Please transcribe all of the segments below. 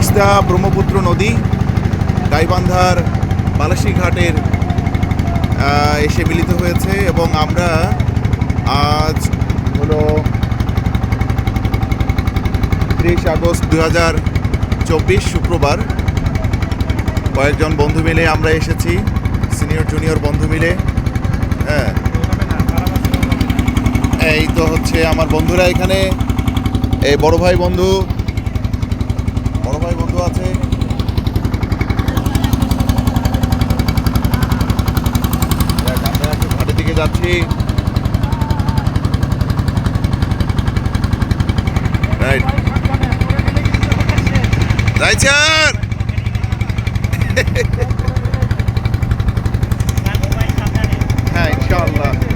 তিস্তা ব্রহ্মপুত্র নদী গাইবান্ধার বালাসী ঘাটের এসে মিলিত হয়েছে এবং আমরা আজ হলো তিরিশ আগস্ট দু হাজার চব্বিশ শুক্রবার। কয়েকজন বন্ধু মিলে আমরা এসেছি, সিনিয়র, জুনিয়র বন্ধু মিলে। হ্যাঁ। এই তো হচ্ছে আমার বন্ধুরা এখানে। এই বড় ভাই বন্ধু বড় ভাই বন্ধু আছে। আমরা একটু ঘাটের দিকে যাচ্ছি। রাইট রাইচার হ্যাঁ ইনশাআল্লাহ।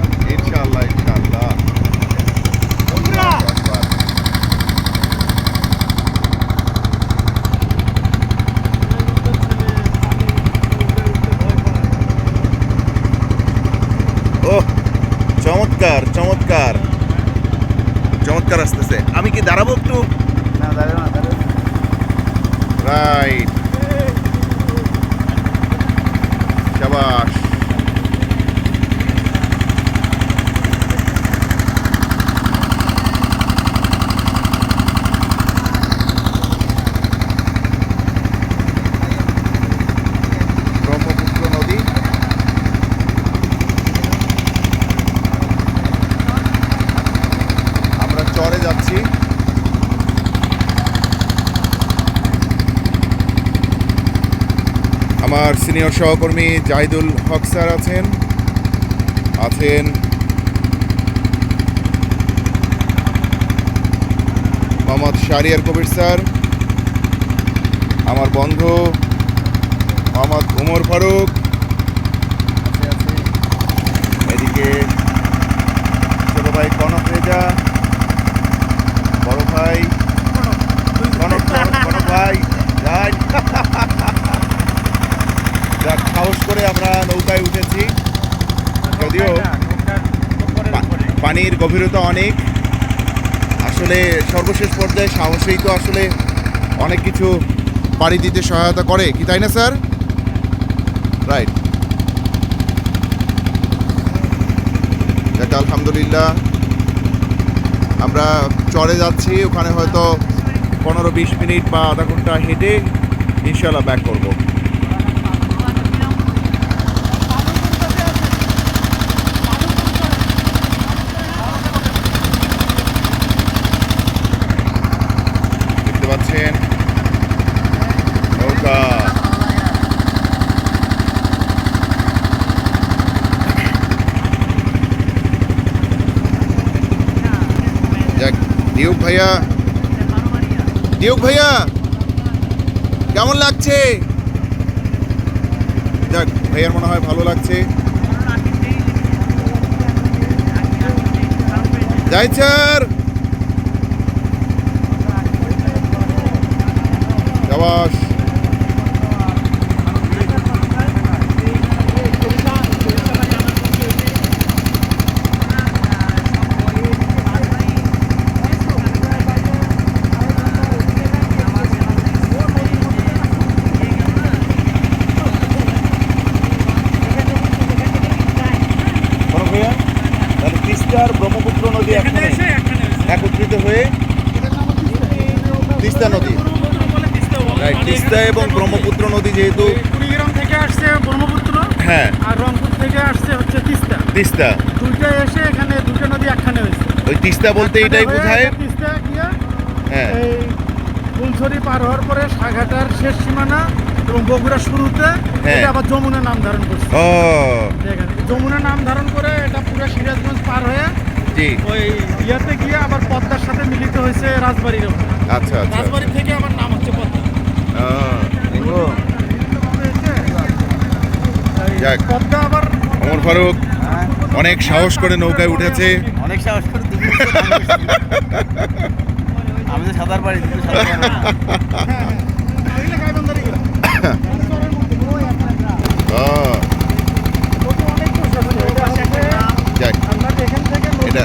চমৎকার চমৎকার। চমৎকার আসতেছে। আমি কি দাঁড়াবো একটু? রাইট শাবাশ ব্রহ্মপুত্র নদী আমরা চরে যাচ্ছি আমার সিনিয়র সহকর্মী জাহিদুল হক স্যার আছেন আছেন মোহাম্মদ শারিয়ার কবির স্যার, আমার বন্ধু মোহাম্মদ উমর ফারুক। এদিকে ছোট ভাই কনক রেজা ভাই। কনক কনক ভাই যাই যাক, সাহস করে আমরা নৌকায় উঠেছি। যদিও পানির গভীরতা অনেক। আসলে সর্বশেষ পর্যায়ে সাহসেই তো আসলে অনেক কিছু পাড়ি দিতে সহায়তা করে, কি তাই না, স্যার? রাইট আলহামদুলিল্লাহ। আমরা চরে যাচ্ছি, ওখানে হয়তো পনেরো বিশ মিনিট বা আধা ঘণ্টা হেঁটে ইনশাল্লাহ ব্যাক করব। দিউক ভাইয়া। দিউক ভাইয়া কেমন লাগছে? যাক ভাইয়ার মনে হয় ভালো লাগছে। যাই স্যার শাবাশ বড় ভাইয়া তাহলে তিস্তার ব্রহ্মপুত্র নদী এখানে একত্রিত হয়ে তিস্তা নদী। তিস্তা এবং ব্রহ্মপুত্র নদী যেহেতু কুড়িগ্রাম থেকে আসছে ব্রহ্মপুত্র হ্যাঁ। আর রংপুর থেকে আসছে হচ্ছে তিস্তা। তিস্তা। দুইটা এসে এখানে দুটো নদী একখানে হয়েছে। ওই তিস্তা বলতে এটাই হয়ে বোঝায় তিস্তা গিয়া হ্যাঁ। এই ফুলছড়ি পার হওয়ার পরে সাঘাটার শেষ সীমানা এবং বগুড়া শুরুতে হ্যাঁ। এটা আবার যমুনা নাম ধারণ করছে। ও। যমুনা নাম ধারণ করে এটা পুরো সিরাজগঞ্জ পার হয়ে জি। ওই ইয়াতে গিয়ে আবার পদ্মার সাথে মিলিত হয়েছে রাজবাড়ির আচ্ছা আচ্ছা রাজবাড়ি থেকে আবার নাম হচ্ছে পদ্মা। যাক। আবার ফারুক অনেক সাহস করে নৌকায় উঠেছে। অনেক সাহস করে আমি তো সাঁতার পারি সাঁতার পারো এটা